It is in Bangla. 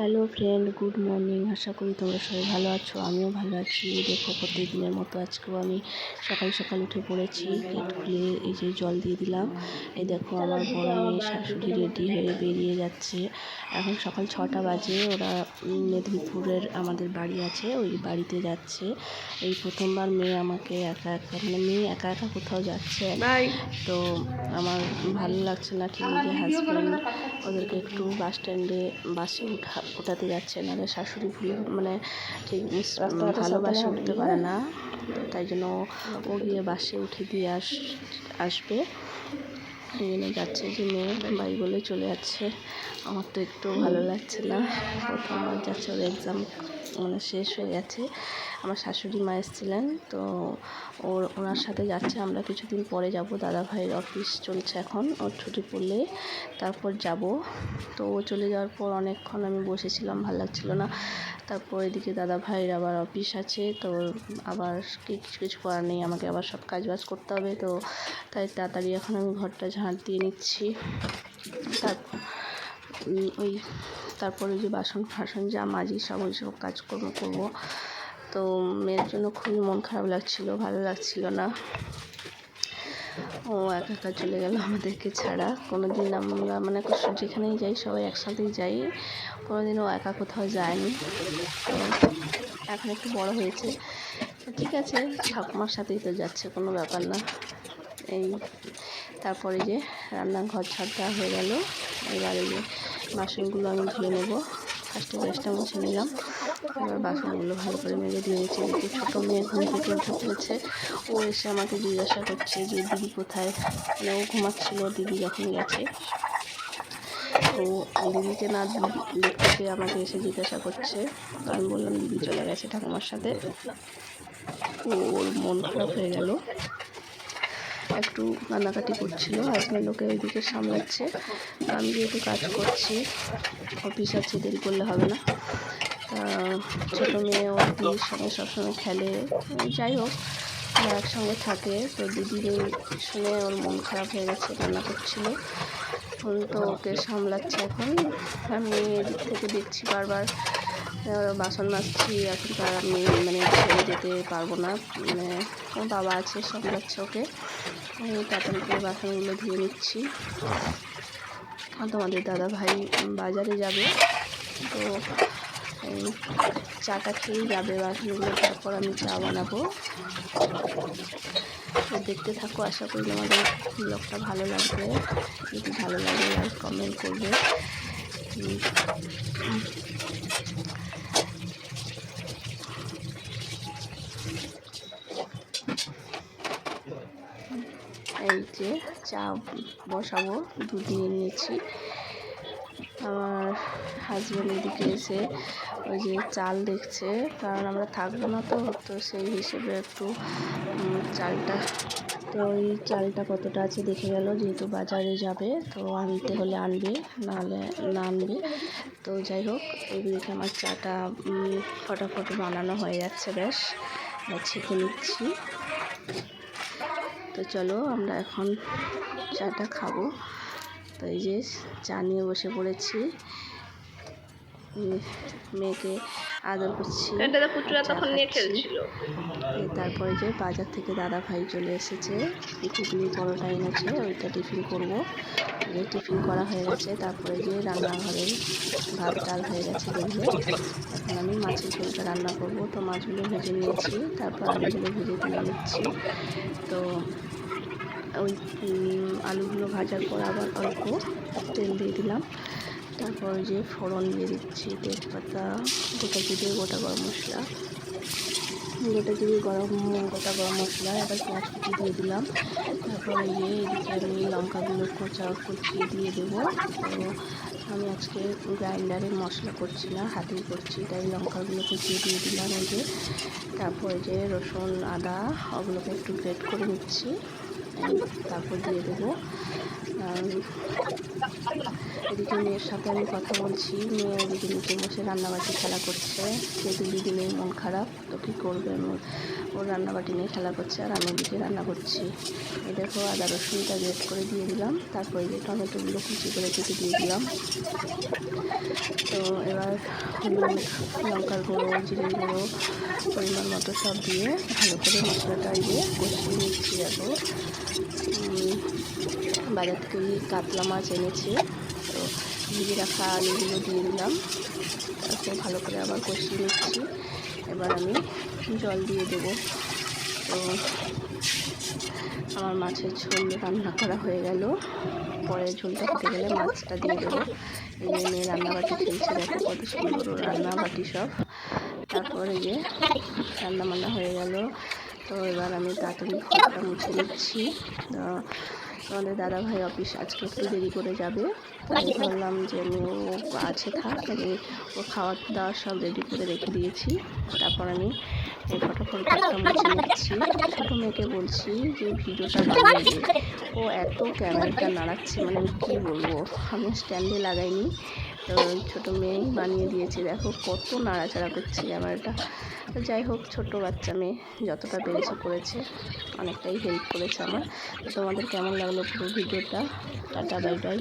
হ্যালো ফ্রেন্ড গুড মর্নিং আশা করি তোমরা সবাই ভালো আছো আমিও ভালো আছি। দেখো প্রত্যেকদিনের মতো আজকেও আমি সকাল সকাল উঠে পড়েছি গেট খুলে এই যে জল দিয়ে দিলাম। এই দেখো আমার বড় মেয়ে শাশুড়ি রেডি হয়ে বেরিয়ে যাচ্ছে। এখন সকাল ছটা বাজে ওরা মেদিনীপুরের আমাদের বাড়ি আছে ওই বাড়িতে যাচ্ছে। এই প্রথমবার মেয়ে আমাকে একা একা মানে মেয়ে একা একা কোথাও যাচ্ছে তো আমার ভালো লাগছে না ঠিক যে হাজব্যান্ড ওদেরকে একটু বাস স্ট্যান্ডে বাসে উঠা ওঠাতে যাচ্ছে না শাশুড়ি ভুলে মানে ঠিক ভালো বাসে উঠতে পারে না। তাই জন্য ও গিয়ে বাসে উঠে দিয়ে আস আসবে। জন্য যাচ্ছে যে মেয়ে বাড়ি বলে চলে যাচ্ছে। আমার তো একটু ভালো লাগছে না। প্রথমবার যাচ্ছে, ওর এক্সাম মানে শেষ হয়ে গেছে। আমার শাশুড়ি মা এসেছিলেন, তো ওর, ওনার সাথে যাচ্ছে। আমরা কিছুদিন পরে যাব। দাদা ভাইয়ের অফিস চলছে এখন, ওর ছুটি পড়লে তারপর যাব। তো ও চলে যাওয়ার পর অনেকক্ষণ আমি বসেছিলাম, ভালো লাগছিল না। তারপর এদিকে দাদা ভাইয়ের আবার অফিস আছে, তো আবার কিছু কিছু করার নেই। আমাকে আবার সব কাজ বাজ করতে হবে, তো তাই তাড়াতাড়ি এখন আমি ঘরটা ঝাঁট দিয়ে নিচ্ছি। তারপর ওই তারপরে যে বাসন ফাসন যা মাজি সব ওই সব কাজকর্ম করব। তো মেয়ের জন্য খুবই মন খারাপ লাগছিল, ভালো লাগছিল না। ও একা একা চলে গেল আমাদেরকে ছাড়া। কোনো দিন আমরা মানে যেখানেই যাই সবাই একসাথেই যাই। কোনো দিন ও একা কোথাও যায়নি। এখন একটু বড় হয়েছে। ঠিক আছে, ঠাকুমার সাথেই তো যাচ্ছে, কোনো ব্যাপার না। এই তারপরে যে রান্নাঘর ছাড় দেওয়া হয়ে গেল। এবারে যে বাসনগুলো আমি ধুয়ে নেব। ফার্স্টে গ্যাসটা মুছে নিলাম। এবার বাসনগুলো ভালো করে মেজে দিয়ে নিচ্ছি। এদিকে ছোটো মেয়ে ঘুম থেকে উঠে পড়েছে। ও এসে আমাকে জিজ্ঞাসা করছে যে, দিদি কোথায়? মানে ও ঘুমাচ্ছিল, দিদি যখন গেছে। তো দিদিকে না দেখতে আমাকে এসে জিজ্ঞাসা করছে। আমি বললাম, দিদি চলে গেছে ঠাকুমার সাথে। ওর মন খারাপ হয়ে গেল। একটু কান্নাকাটি করছিল হাজব্যান্ড ওকে ওইদিকে সামলাচ্ছে। আমি যেহেতু কাজ করছি, অফিস আছে দেরি করলে হবে না। ছোটো মেয়ে ও দিদির সঙ্গে সবসময় খেলে। যাই হোক একসঙ্গে থাকে। তো দিদির শুনে ওর মন খারাপ হয়ে গেছে, কান্না করছিল। এখন তো ওকে সামলাচ্ছে এখন। আমি এদিক থেকে দেখছি বারবার বাসন মাজছি। এখন তো আর আমি মানে ছেড়ে যেতে পারব না। মানে ওর বাবা আছে সামলাচ্ছে ওকে। আমি তাড়াতাড়ি করে বাসনগুলো ধুয়ে নিচ্ছি। আর তোমাদের দাদা ভাই বাজারে যাবে, তো চাটা খেয়েই যাবে বাসনগুলো, তারপর আমি চা বানাবো। তো দেখতে থাকো, আশা করি তোমাদের ব্লগটা ভালো লাগবে। যদি ভালো লাগে লাইক কমেন্ট করবে। এই যে চা বসাবো, দুধ নিয়ে নিয়েছি আমার হাজব্যান্ড এদিকে এসে ওই যে চাল দেখছে, কারণ আমরা থাকব না তো তো সেই হিসেবে একটু চালটা, তো ওই চালটা কতটা আছে দেখে গেল, যেহেতু বাজারে যাবে, তো আনতে হলে আনবে নাহলে না আনবে। তো যাই হোক এদিকে আমার চাটা ফটাফট বানানো হয়ে যাচ্ছে বেশ ছেঁকে নিচ্ছি। তো চলো আমরা এখন চাটা খাব। তো এই যে চা নিয়ে বসে পড়েছি। মেয়েকে আদর করছি তখন নিয়ে খেলছিল। তারপরে যে বাজার থেকে দাদা ভাই চলে এসেছে ঘুগনি পরোটা এনেছে ওইটা টিফিন করব। যে টিফিন করা হয়ে গেছে তারপরে যে রান্নাঘরে ভাত ডাল হয়ে গেছে দেখবে। এখন আমি মাছের ঝোলটা রান্না করব। তো মাছগুলো ভেজে নিয়েছি তারপর আলুগুলো ভেজে তুলে নিচ্ছি। তো ওই আলুগুলো ভাজার পর আবার অল্প তেল দিয়ে দিলাম। তারপর যে ফোড়ন দিয়ে দিচ্ছি তেজপাতা, গোটা জিরে, গোটা গরম মশলা। গোটা জিরে, গরম, গোটা গরম মশলা, এবার পেঁয়াজ কুচি দিয়ে দিলাম। তারপরে যে এদিকে আমি লঙ্কাগুলো কোচা কুচিয়ে দিয়ে দেবো। তো আমি আজকে গ্রাইন্ডারে মশলা করছি না, হাতেই করছি, তাই লঙ্কাগুলো কুচিয়ে দিয়ে দিলাম এই যে। তারপরে যে রসুন, আদা, ওগুলোকে একটু গ্রেট করে নিচ্ছি। তারপর দিয়ে দেবো। এদিকে মেয়ের সাথে আমি কথা বলছি। মেয়ে এদিকে নিচে বসে রান্নাবাটি খেলা করছে। যেহেতু দিদিনের মন খারাপ, তো কী করবে? ওর রান্নাবাটি নিয়ে খেলা করছে আর আমি এদিকে রান্না করছি। এই দেখো, আদা রসুনটা গ্রেট করে দিয়ে দিলাম। তারপরে যে টমেটোগুলো কুচি করে কেটে দিয়ে দিলাম। তো এবার হলুদ, লঙ্কার গুঁড়ো, জিরের গুঁড়ো পরিমাণ মতো সব দিয়ে ভালো করে মশলাটা দিয়ে কষিয়ে নিচ্ছি দেখো। বাজার থেকে এই কাতলা মাছ এনেছে। তো ভিজে রাখা আলুগুলো দিয়ে দিলাম। তারপর ভালো করে আবার কষিয়ে নিচ্ছি। এবার আমি জল দিয়ে দেবো। তো আমার মাছের ঝোল রান্না করা হয়ে গেল। পরে ঝোলটা হতে গেলে মাছটা দিয়ে দেবো। এই মেয়ে রান্নাবাটি খেলছে, দেখো কত সুন্দর রান্নাবাটি সব। তারপরে যে রান্না বান্না হয়ে গেল। তো এবার আমি তাড়াতাড়ি ঘরটা মুছে নিচ্ছি। আমাদের দাদা ভাই অফিস আজকে একটু দেরি করে যাবে। আমি ভাবলাম যে আমি ও আছে, থাক আমি ও খাওয়ার দাওয়ার সব রেডি করে রেখে দিয়েছি। তারপর আমি এই ফটোফট ফটো মুছে নিচ্ছি ছোটো মেয়েকে বলছি যে ভিডিওটা বানিয়ে ও এত ক্যামেরাটা নাড়াচ্ছে মানে আমি কী বলব? আমি স্ট্যান্ডে লাগাইনি। ছোটো মেয়েই বানিয়ে দিয়েছে। দেখো কত নাড়াচাড়া করছে আমার এটা যাই হোক, ছোট বাচ্চা মেয়ে যতটা পেরেছে করেছে, অনেকটাই হেল্প করেছে আমার। তো তোমাদের কেমন লাগল পুরো ভিডিওটা? Tata bye bye